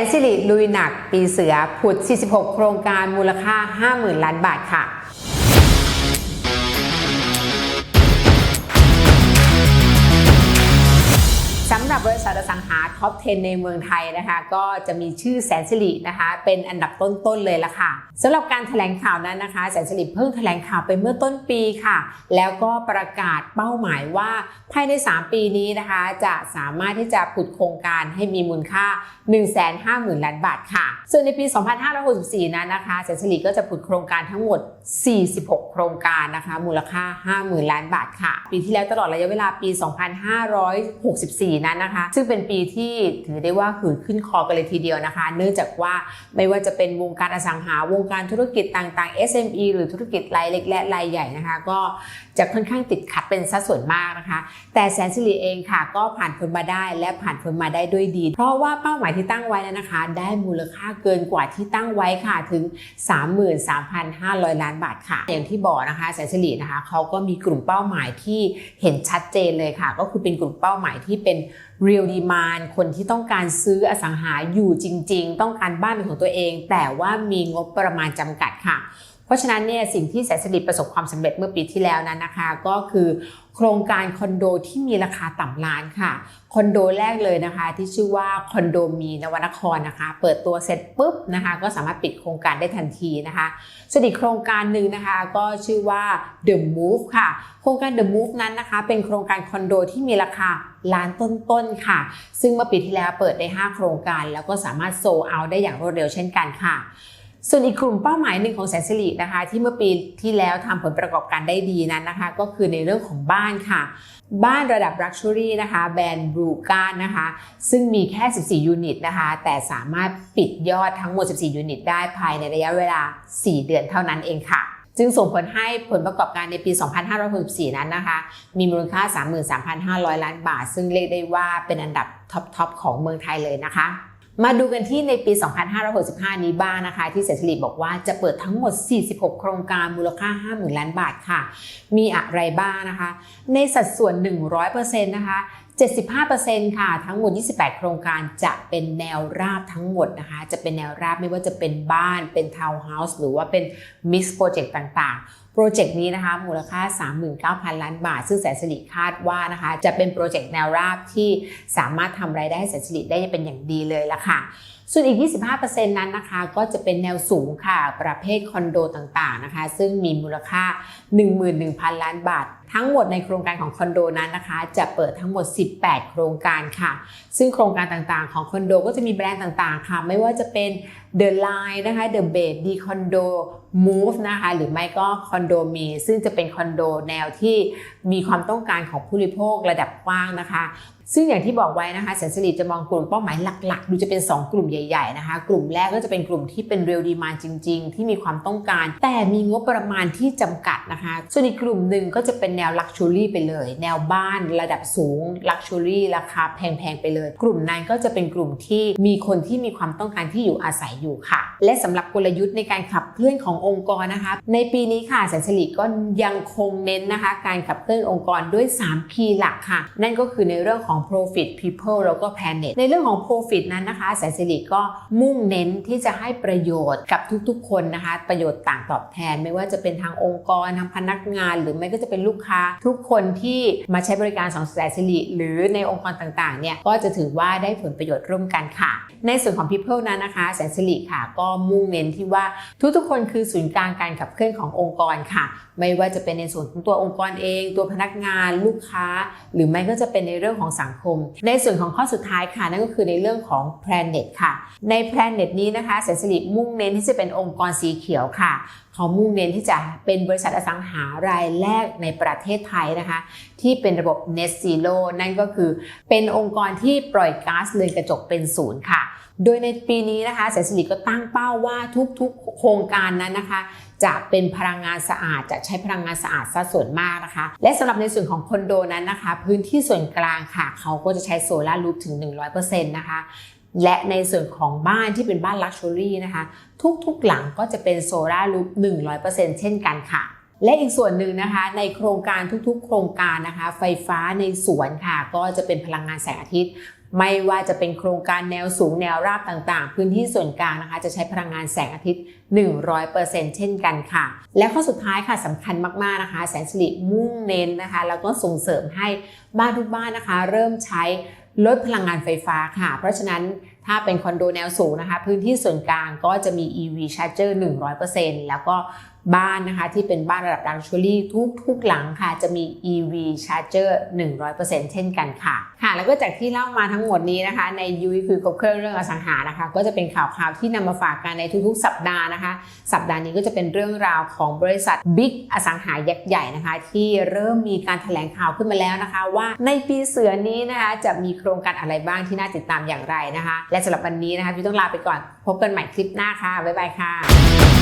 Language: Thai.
นสิริลุยหนักปีเสือผุด 46 โครงการมูลค่า 50,000 ล้านบาทค่ะำหรับบริษัทอสังหาท็อป 10 ในเมืองไทยนะคะ ก็จะมีชื่อแสนสิรินะคะ เป็นอันดับต้นๆเลยละค่ะสำหรับการแถลงข่าวนั้นนะคะ แสนสิริเพิ่งแถลงข่าวไปเมื่อต้นปีค่ะ แล้วก็ประกาศเป้าหมายว่าภายใน 3 ปีนี้นะคะ จะสามารถที่จะผุดโครงการให้มีมูลค่า 150,000 ล้านบาทค่ะ ส่วนในปี 2564 นั้นนะคะ แสนสิริก็จะผุดโครงการทั้งหมด 46 โครงการนะคะ มูลค่า 50,000 ล้านบาทค่ะ ปีที่แล้วตลอดระยะเวลาปี 2564 นั้นนะคะ ซึ่งเป็นปีที่ถือได้ว่าหืนขึ้นคอกันเลยทีเดียวนะคะ เนื่องจากว่าไม่ว่าจะเป็นวงการอสังหาวงการธุรกิจต่างๆ SME หรือธุรกิจรายเล็กและรายใหญ่นะคะ ก็จะค่อนข้างติดขัดเป็นสัดส่วนมากนะคะ แต่แสนสิริเองค่ะ ก็ผ่านพ้นมาได้และผ่านพ้นมาได้ด้วยดี เพราะว่าเป้าหมายที่ตั้งไว้แล้วนะคะ ได้มูลค่าเกินกว่าที่ตั้งไว้ค่ะถึง 33,500 ล้านบาทค่ะ อย่างที่บอกนะคะแสนสิรินะคะเขาก็มีกลุ่มเป้าหมายที่เห็นชัดเจนเลยค่ะ ก็คือเป็นกลุ่มเป้าหมายที่เป็น เรียลดีมานคนที่ต้องการซื้ออสังหาอยู่จริง ๆ ต้องการบ้านเป็นของตัวเอง แต่ว่ามีงบประมาณจำกัดค่ะ เพราะฉะนั้นเนี่ยสิ่งที่แสนสิริประสบความสำเร็จเมื่อปีที่แล้วนั้นนะคะ ก็คือโครงการคอนโดที่มีราคาต่ำล้านค่ะคอนโดแรกเลยนะคะ ที่ชื่อว่าคอนโดมีนวนครนะคะ เปิดตัวเสร็จปุ๊บนะคะ ก็สามารถปิดโครงการได้ทันทีนะคะส่วนอีกโครงการหนึ่งนะคะ ก็ชื่อว่า The Move ค่ะ โครงการ The Move นั้นนะคะ เป็นโครงการคอนโดที่มีราคาล้านต้นๆค่ะ ซึ่งเมื่อปีที่แล้วเปิดได้ 5 โครงการ แล้วก็สามารถโซเอาได้อย่างรวดเร็วเช่นกันค่ะ ส่วนอีกกลุ่มเป้าหมายหนึ่งของแสนสิรินะคะ ที่เมื่อปีที่แล้วทำผลประกอบการได้ดีนั้นนะคะ ก็คือในเรื่องของบ้านค่ะ บ้านระดับ Luxury นะคะ แบรนด์บรูการนะคะ ซึ่งมีแค่ 14 ยูนิตนะคะ แต่สามารถปิดยอดทั้งหมด 14 ยูนิตได้ภายในระยะเวลา 4 เดือนเท่านั้นเองค่ะจึงส่งผลให้ผลประกอบการในปี 2564 นั้นนะคะ มีมูลค่า 33,500 ล้านบาท ซึ่งเรียกได้ว่าเป็นอันดับท็อปๆของเมืองไทยเลยนะคะ มาดูกันที่ในปี 2565 นี้บ้างนะคะ ที่เศรษฐลีบอกว่าจะเปิดทั้งหมด 46 โครงการมูลค่า 50,000 ล้านบาทค่ะ มีอะไรบ้างนะคะ ในสัดส่วน 100%นะคะ 75%ค่ะ ทั้งหมด 28 โครงการจะเป็นแนวราบทั้งหมดนะคะ จะเป็นแนวราบไม่ว่าจะเป็นบ้าน เป็นทาวน์เฮาส์หรือว่าเป็นมิกซ์โปรเจกต์ต่างๆ โปรเจกต์นี้นะคะ มูลค่า 39,000 ล้านบาท ซึ่งแสนสิริคาดว่านะคะ จะเป็นโปรเจกต์แนวราบที่สามารถทำรายได้ให้แสนสิริได้เป็นอย่างดีเลยละค่ะส่วนอีก 25%นั้นนะคะก็จะเป็นแนวสูงค่ะ ประเภทคอนโดต่างๆนะคะ ซึ่งมีมูลค่า 11,000 ล้านบาท ทั้งหมดในโครงการของคอนโดนั้นนะคะ จะเปิดทั้งหมด 18 โครงการค่ะ ซึ่งโครงการต่างๆของคอนโดก็จะมีแบรนด์ต่างๆค่ะ ไม่ว่าจะเป็น The Line นะคะ The Bed D Condo Move นะคะหรือไม่ก็คอนโดมีซึ่งจะเป็นคอนโดแนวที่มีความต้องการของผู้บริโภคระดับกว้างนะคะ ซึ่งอย่างที่บอกไว้นะคะแสนสิริจะมองกลุ่มเป้าหมายหลักๆ ดูจะเป็น 2 กลุ่มใหญ่ๆนะคะ กลุ่มแรกก็จะเป็นกลุ่มที่เป็นเรียลดีมานจริง ๆ ที่มีความต้องการ แต่มีงบประมาณที่จำกัดนะคะ ส่วนอีกกลุ่มหนึ่งก็จะเป็นแนวลักชัวรี่ไปเลย แนวบ้านระดับสูงลักชัวรี่ราคาแพงๆไปเลย กลุ่มนั้นก็จะเป็นกลุ่มที่มีคนที่มีความต้องการที่อยู่อาศัยอยู่ค่ะ และสำหรับกลยุทธ์ในการขับเคลื่อนขององค์กรนะคะ ในปีนี้ค่ะแสนสิริก็ยังคงเน้นนะคะ การขับเคลื่อนองค์กรด้วย3คีย์หลักค่ะ นั่นก็คือในเรื่องของ profit people แล้วก็ planet ในเรื่องของ profit นั้นนะคะแสนสิริก็มุ่งเน้นที่จะให้ประโยชน์กับทุกๆ คนนะคะ ประโยชน์ต่างตอบแทน ไม่ว่าจะเป็นทางองค์กรทางพนักงาน หรือไม่ก็จะเป็นลูกค้า ทุกคนที่มาใช้บริการของแสนสิริหรือในองค์กรต่างๆเนี่ยก็จะถือว่าได้ผลประโยชน์ร่วมกันค่ะ ในส่วนของ people นั้นนะคะแสนสิริค่ะ ก็มุ่งเน้นที่ว่าทุกๆ คนคือศูนย์กลางการขับเคลื่อนขององค์กรค่ะ ไม่ว่าจะเป็นในส่วนของตัวองค์กรเอง ตัวพนักงานลูกค้า หรือไม่ก็จะเป็นในเรื่องของสังคม ในส่วนของข้อสุดท้ายค่ะ นั่นก็คือในเรื่องของ Planet ค่ะ ใน Planet นี้นะคะแสนสิริมุ่งเน้นที่จะเป็นองค์กรสีเขียวค่ะ เขามุ่งเน้นที่จะเป็นบริษัทอสังหารายแรกในประเทศไทยนะคะ ที่เป็นระบบ Net Zero นั่นก็คือเป็นองค์กรที่ปล่อยก๊าซเรือนกระจกเป็นศูนย์ค่ะ โดยในปีนี้นะคะแสนสิริก็ตั้งเป้าว่าทุกๆ โครงการนั้นนะคะ จะเป็นพลังงานสะอาดจะใช้พลังงานสะอาดซะส่วนมากนะคะ และสำหรับในส่วนของคอนโดนั้นนะคะ พื้นที่ส่วนกลางค่ะ เขาก็จะใช้โซลารูฟถึง 100%นะคะ และในส่วนของบ้านที่เป็นบ้านลักชัวรี่นะคะ ทุกๆหลังก็จะเป็นโซลารูฟ100%เช่นกันค่ะ และอีกส่วนหนึ่งนะคะ ในโครงการทุกๆ โครงการนะคะ ไฟฟ้าในสวนค่ะ ก็จะเป็นพลังงานแสงอาทิตย์ ไม่ว่าจะเป็นโครงการแนวสูงแนวราบต่างๆ พื้นที่ส่วนกลางนะคะ จะใช้พลังงานแสงอาทิตย์ 100%เช่นกันค่ะ และข้อสุดท้ายค่ะสำคัญมากๆนะคะ แสนสิริมุ่งเน้นนะคะแล้วก็ส่งเสริมให้บ้านทุกบ้านนะคะ เริ่มใช้ ลดพลังงานไฟฟ้าค่ะ เพราะฉะนั้นถ้าเป็นคอนโดแนวสูงนะคะ พื้นที่ส่วนกลางก็จะมี EV Charger 100%แล้วก็ บ้านนะคะที่เป็นบ้านระดับ Luxury ทุกๆหลังค่ะจะมี EV Charger 100%เช่นกันค่ะ ค่ะ แล้วก็จากที่เล่ามาทั้งหมดนี้นะคะ ในยุ้ยคุยครบเครื่องเรื่องอสังหานะคะ ก็จะเป็นข่าวๆที่นำมาฝากกันในทุกๆ สัปดาห์นะคะ สัปดาห์นี้ก็จะเป็นเรื่องราวของบริษัท Big อสังหายักษ์ใหญ่นะคะ ที่เริ่มมีการแถลงข่าวขึ้นมาแล้วนะคะ ว่าในปีเสือนี้นะคะจะมีโครงการอะไรบ้างที่น่าติดตามอย่างไรนะคะ และสำหรับวันนี้นะคะพี่ต้องลาไปก่อนพบกันใหม่คลิปหน้าค่ะบ๊ายบายค่ะ